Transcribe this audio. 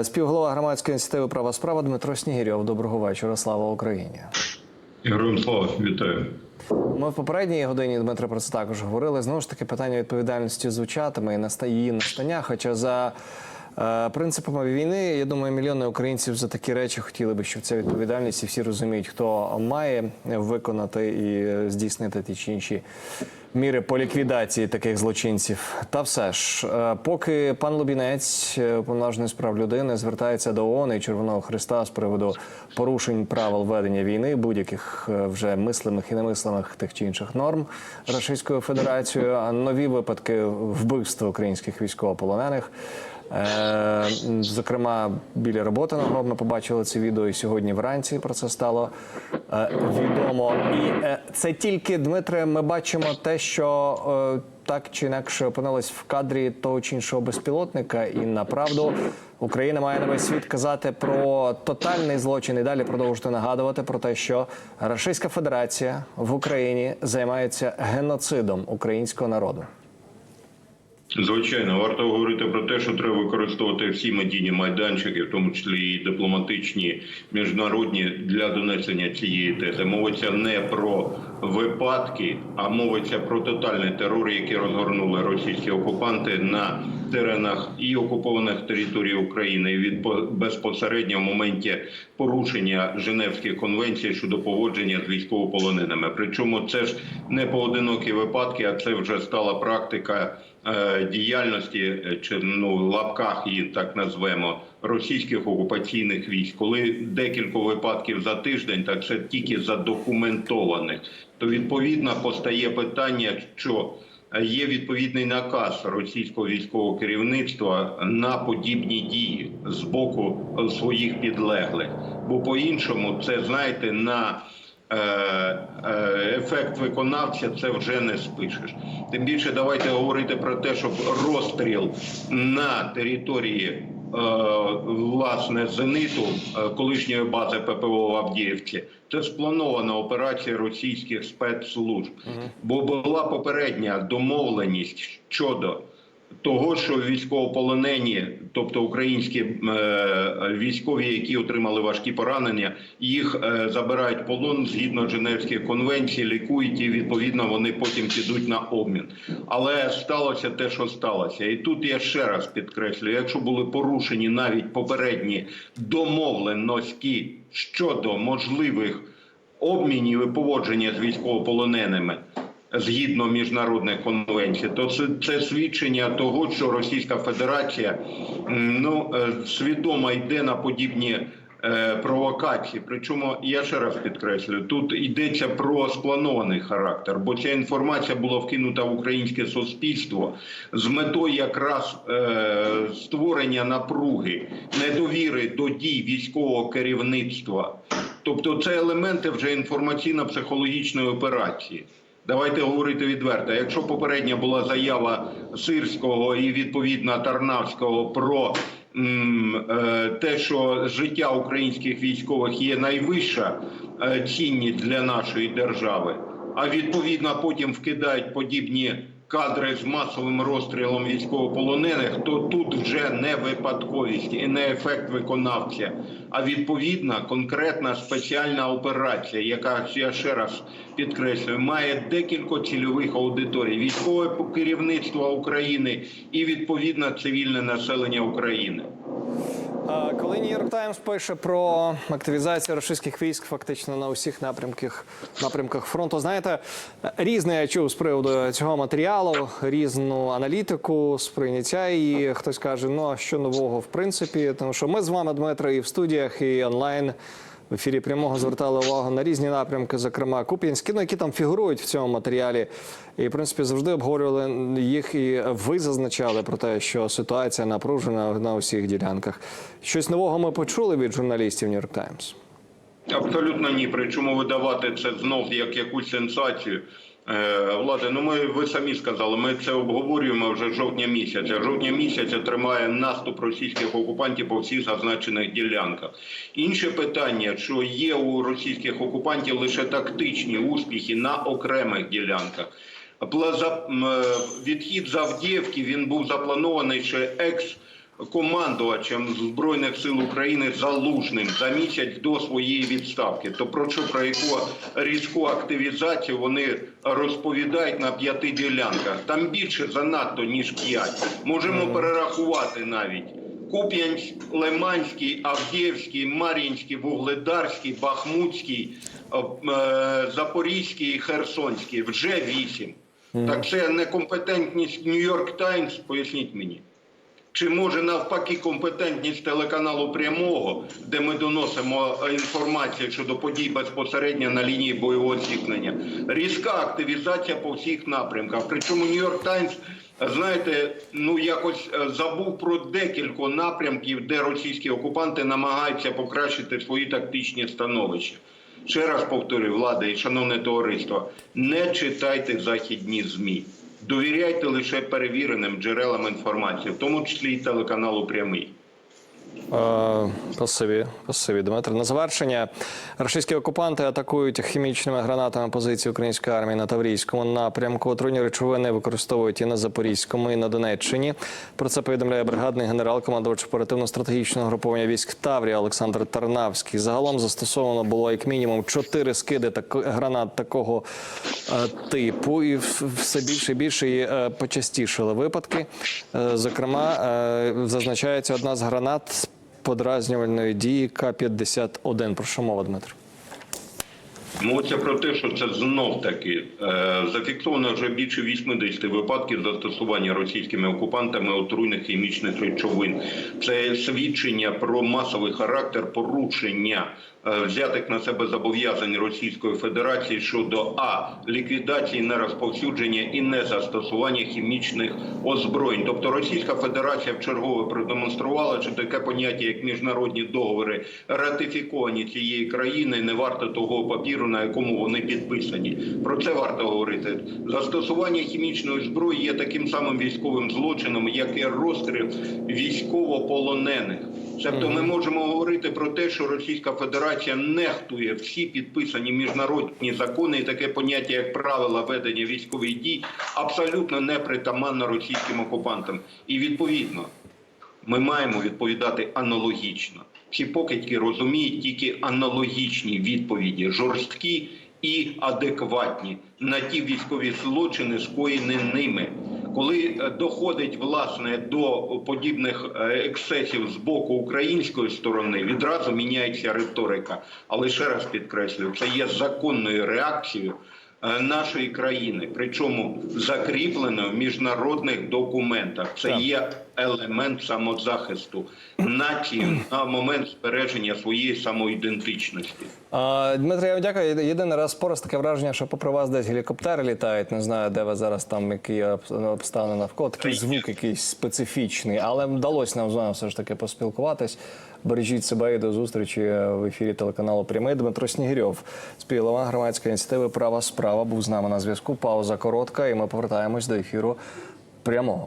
Е, Співголова громадської ініціативи Права справа Дмитро Снігирьов. Доброго вечора. Слава Україні. Героям слава, вітаю. Ми в попередній годині Дмитро про це також говорили. Знову ж таки, питання відповідальності звучатиме і наста- її настання. Хоча за е, принципами війни, я думаю, мільйони українців за такі речі хотіли би, щоб ця відповідальність і всі розуміють, хто має виконати і здійснити ті чи інші міри по ліквідації таких злочинців. Та все ж, е, поки пан Лубінець, е, справ людини, звертається до ООН і Червоного Христа з приводу порушень правил ведення війни, будь-яких е, вже мислимих і немислимих тих чи інших норм Російською Федерацією, а нові випадки вбивства українських військовополонених. Е, Зокрема, біля роботиного ми побачили це відео, і сьогодні вранці про це стало е, відомо. І е, це тільки Дмитре. Ми бачимо те, що так чи інакше опинилось в кадрі того чи іншого безпілотника, і направду Україна має на весь світ казати про тотальний злочин і далі продовжувати нагадувати про те, що Російська Федерація в Україні займається геноцидом українського народу. Звичайно, варто говорити про те, що треба використовувати всі медійні майданчики, в тому числі і дипломатичні, міжнародні для донесення цієї тези. Мовиться не про випадки, а мовиться про тотальний терор, який розгорнули російські окупанти на теренах і окупованих територій України і від безпосередньо в моменті порушення Женевських конвенцій щодо поводження з військовополоненими. Причому це ж не поодинокі випадки, а це вже стала практика е, діяльності е, чи ну лапках її так назвемо російських окупаційних військ. Коли декілька випадків за тиждень, так це тільки задокументованих, то відповідно постає питання, що Є відповідний наказ російського військового керівництва на подібні дії з боку своїх підлеглих, бо по-іншому це знаєте на е, е, ефект виконавця це вже не спишеш. Тим більше давайте говорити про те, щоб розстріл на території власне зениту е, колишньої бази ППО в Авдіївці. Це спланована операція російських спецслужб, бо була попередня домовленість щодо того, що військовополонені, тобто українські е, військові, які отримали важкі поранення, їх е, забирають полон згідно Женевських конвенцій, лікують і відповідно вони потім підуть на обмін. Але сталося те, що сталося, і тут я ще раз підкреслюю: якщо були порушені навіть попередні домовленості щодо можливих обмінів і поводження з військовополоненими згідно міжнародних конвенцій, то це, це свідчення того, що Російська Федерація ну е, свідомо йде на подібні. е, Провокації, причому я ще раз підкреслю, тут йдеться про спланований характер, бо ця інформація була вкинута в українське суспільство з метою якраз е, створення напруги, недовіри до дій військового керівництва. Тобто, це елементи вже інформаційно-психологічної операції. Давайте говорити відверто. Якщо попередня була заява Сирського і відповідно Тарнавського про е, те, що життя українських військових є найвища е, цінність для нашої держави, а відповідно потім вкидають подібні кадри з масовим розстрілом військовополонених, то тут вже не випадковість і не ефект виконавця, а відповідна конкретна спеціальна операція, яка я ще раз підкреслюю, має декілька цільових аудиторій: військове керівництво України і відповідно цивільне населення України. Коли Нью-Йорк Таймс пише про активізацію російських військ фактично на усіх напрямках напрямках фронту, знаєте, різне я чув з приводу цього матеріалу, різну аналітику, сприйняття І Хтось каже, ну а що нового в принципі, тому що ми з вами, Дмитро, і в студіях, і онлайн. В ефірі прямого звертали увагу на різні напрямки, зокрема Куп'янські, ну, які там фігурують в цьому матеріалі. І, в принципі, завжди обговорювали їх, і ви зазначали про те, що ситуація напружена на усіх ділянках. Щось нового ми почули від журналістів Нью-Йорк Таймс. Абсолютно ні. Причому видавати це знов як якусь сенсацію. Е, Влади, ну ми ви самі сказали, ми це обговорюємо вже жовтня місяця. Жовтня місяця тримає наступ російських окупантів по всіх зазначених ділянках. Інше питання, що є у російських окупантів лише тактичні успіхи на окремих ділянках. Е, Відхід з він був запланований ще екс командувачем Збройних сил України Залужним за місяць до своєї відставки. То про що про яку різку активізацію вони розповідають на п'яти ділянках? Там більше занадто ніж п'ять. Можемо перерахувати навіть. Куп'янськ, Лиманський, Авдіївський, Мар'їнський, Вугледарський, Бахмутський, е, Запорізький і Херсонський. Вже вісім. Так це некомпетентність Нью-Йорк Таймс, поясніть мені. Чи може навпаки компетентність телеканалу прямого, де ми доносимо е, інформацію щодо подій безпосередньо на лінії бойового зіткнення? Різка активізація по всіх напрямках. Причому Нью-Йорк Таймс, знаєте, ну якось е, забув про декілька напрямків, де російські окупанти намагаються покращити свої тактичні становища. Ще раз повторюю, влада і шановне товариство, не читайте західні змі. Довіряйте лише перевіреним джерелам інформації, в тому числі і телеканалу Прямий. Е, Спасибі, спасибі, Дмитро. На завершення російські окупанти атакують хімічними гранатами позиції української армії на Таврійському напрямку. Отруйні речовини використовують і на Запорізькому, і на Донеччині. Про це повідомляє бригадний генерал, командувач оперативно-стратегічного груповання військ Таврія Олександр Тарнавський. Загалом застосовано було як мінімум чотири скиди так, гранат такого е, типу, і все більше і більше і, е, почастішили випадки. Зокрема, зазначається одна з гранат подразнювальної дії К-51. Про що мова, Дмитро? Мовиться про те, що це знов таки е, зафіксовано вже більше 80 випадків застосування російськими окупантами отруйних хімічних речовин. Це свідчення про масовий характер порушення е, взятих на себе зобов'язань Російської Федерації щодо а ліквідації нерозповсюдження і незастосування хімічних озброєнь. Тобто Російська Федерація вчергове продемонструвала, що таке поняття як міжнародні договори ратифіковані цієї країни, не варто того папіру, на якому вони підписані. Про це варто говорити. Застосування хімічної зброї є таким самим військовим злочином, як і розстріл військовополонених. Тобто ми можемо говорити про те, що Російська Федерація нехтує всі підписані міжнародні закони, і таке поняття, як правила ведення військових дій, абсолютно непритаманно російським окупантам. І відповідно ми маємо відповідати аналогічно. Ці покидьки розуміють тільки аналогічні відповіді, жорсткі і адекватні на ті військові злочини, скоєні ними. Коли е, доходить власне до подібних е, ексцесів з боку української сторони, відразу міняється риторика. Але ще раз підкреслюю, це є законною реакцією нашої країни, причому закріпленою в міжнародних документах. Це є елемент самозахисту нації на момент збереження своєї самоідентичності. Дмитро, я вам дякую. Єдиний раз пораз таке враження, що попри вас десь гелікоптери літають. Не знаю, де ви зараз там які обс- обставини навколо. Такий звук якийсь специфічний, але вдалося нам з вами все ж таки поспілкуватись. Бережіть себе і до зустрічі в ефірі телеканалу Прямий. Дмитро Снігирьов, співголова громадської ініціативи Права справа був з нами на зв'язку. Пауза коротка, і ми повертаємось до ефіру прямого.